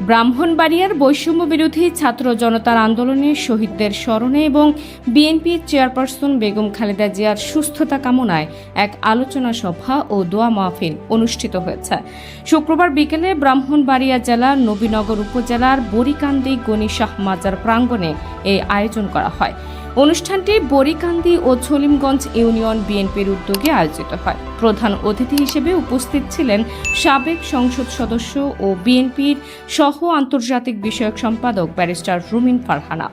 ব্রাহ্মণবাড়িয়ার বৈষম্য বিরোধী ছাত্র জনতার আন্দোলনে শহীদদের স্মরণে এবং বিএনপি চেয়ারপারসন বেগম খালেদা জিয়ার সুস্থতা কামনায় এক আলোচনা সভা ও দোয়া মাহফিল অনুষ্ঠিত হয়েছে। শুক্রবার বিকেলে ব্রাহ্মণবাড়িয়া জেলার নবীনগর উপজেলার বরিকান্দি গণিশাহ মাজার প্রাঙ্গণে এই আয়োজন করা হয়। অনুষ্ঠানটি বরিকান্দি ও ছলিমগঞ্জ ইউনিয়ন বিএনপির উদ্যোগে আয়োজিত হয়। প্রধান অতিথি হিসেবে উপস্থিত ছিলেন সাবেক সংসদ সদস্য ও বিএনপির সহ আন্তর্জাতিক বিষয়ক সম্পাদক ব্যারিস্টার রুমিন ফারহানা।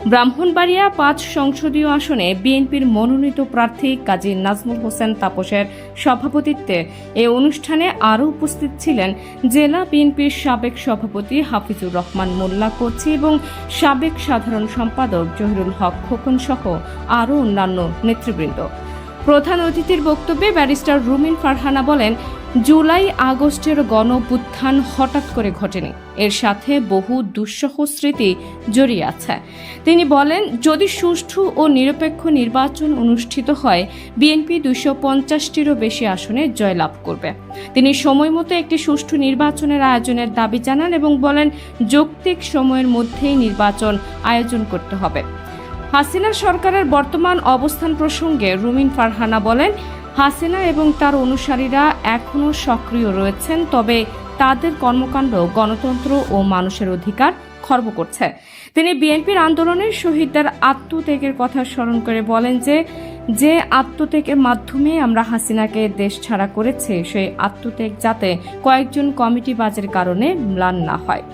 ব্রাহ্মণবাড়িয়া পাঁচ সংসদীয় আসনে বিএনপির মনোনীত প্রার্থী কাজী নাজমুল হোসেন তাপসের সভাপতিত্বে এ অনুষ্ঠানে আরও উপস্থিত ছিলেন জেলা বিএনপির সাবেক সভাপতি হাফিজুর রহমান মোল্লা কোচি এবং সাবেক সাধারণ সম্পাদক জহিরুল হক খোকন সহ আরও অন্যান্য নেতৃবৃন্দ। প্রধান অতিথির বক্তব্যে ব্যারিস্টার রুমিন ফারহানা বলেন জুলাই আগস্টের গণপুত্থান হঠাৎ করে ঘটেনি। এর সাথে বহু দুঃসহ স্মৃতি জড়িয়ে আছে। তিনি বলেন, যদি সুষ্ঠু ও নিরপেক্ষ নির্বাচন অনুষ্ঠিত হয়, বিএনপি দুশো পঞ্চাশটিরও বেশি আসনে জয়লাভ করবে। তিনি সময়মতো একটি সুষ্ঠু নির্বাচনের আয়োজনের দাবি জানান এবং বলেন, যৌক্তিক সময়ের মধ্যেই নির্বাচন আয়োজন করতে হবে। হাসিনা সরকারের বর্তমান অবস্থান প্রসঙ্গে রুমিন ফারহানা বলেন হাসিনা এবং তার অনুসারীরা এখনও সক্রিয় রয়েছেন, তবে তাদের কর্মকাণ্ড গণতন্ত্র ও মানুষের অধিকার খর্ব করছে। তিনি বিএনপির আন্দোলনের শহীদদের আত্মত্যাগের কথা স্মরণ করে বলেন যে যে আত্মত্যাগের মাধ্যমে আমরা হাসিনাকে দেশ ছাড়া করেছে, সেই আত্মত্যাগ যাতে কয়েকজন কমিটি বাজের কারণে ম্লান না হয়।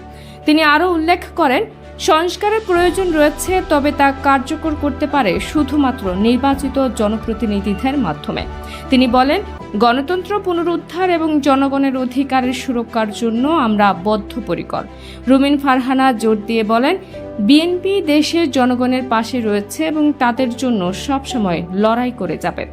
তিনি আরও উল্লেখ করেন সংস্কারের প্রয়োজন রয়েছে, তবে তা কার্যকর করতে পারে শুধুমাত্র নির্বাচিত জনপ্রতিনিধিদের মাধ্যমে। তিনি বলেন, গণতন্ত্র পুনরুদ্ধার এবং জনগণের অধিকারের সুরক্ষার জন্য আমরা বদ্ধপরিকর। রুমিন ফারহানা জোর দিয়ে বলেন, বিএনপি দেশের জনগণের পাশে রয়েছে এবং তাদের জন্য সবসময় লড়াই করে যাবে।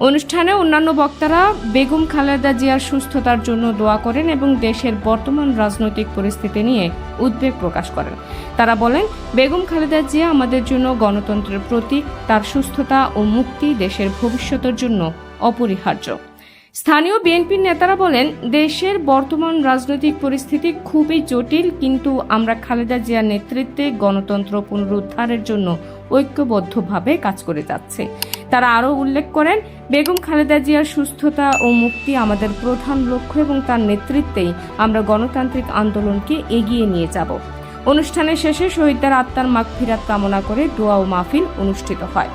অনুষ্ঠানে অন্যান্য বক্তারা বেগম খালেদা জিয়ার সুস্থতার জন্য দোয়া করেন এবং দেশের বর্তমান রাজনৈতিক পরিস্থিতি নিয়ে উদ্বেগ প্রকাশ করেন। তারা বলেন, বেগম খালেদা জিয়া আমাদের জন্য গণতন্ত্রের প্রতীক। তার সুস্থতা ও মুক্তি দেশের ভবিষ্যতের জন্য অপরিহার্য। স্থানীয় বিএনপির নেতারা বলেন, দেশের বর্তমান রাজনৈতিক পরিস্থিতি খুবই জটিল, কিন্তু আমরা খালেদা জিয়ার নেতৃত্বে গণতন্ত্র পুনরুদ্ধারের জন্য ঐক্যবদ্ধভাবে কাজ করে যাচ্ছে। তারা আরও উল্লেখ করেন, বেগম খালেদা জিয়ার সুস্থতা ও মুক্তি আমাদের প্রধান লক্ষ্য এবং তার নেতৃত্বেই আমরা গণতান্ত্রিক আন্দোলনকে এগিয়ে নিয়ে যাব। অনুষ্ঠানের শেষে শহীদদের আত্মার মাগফিরাত কামনা করে দোয়া ও মাহফিল অনুষ্ঠিত হয়।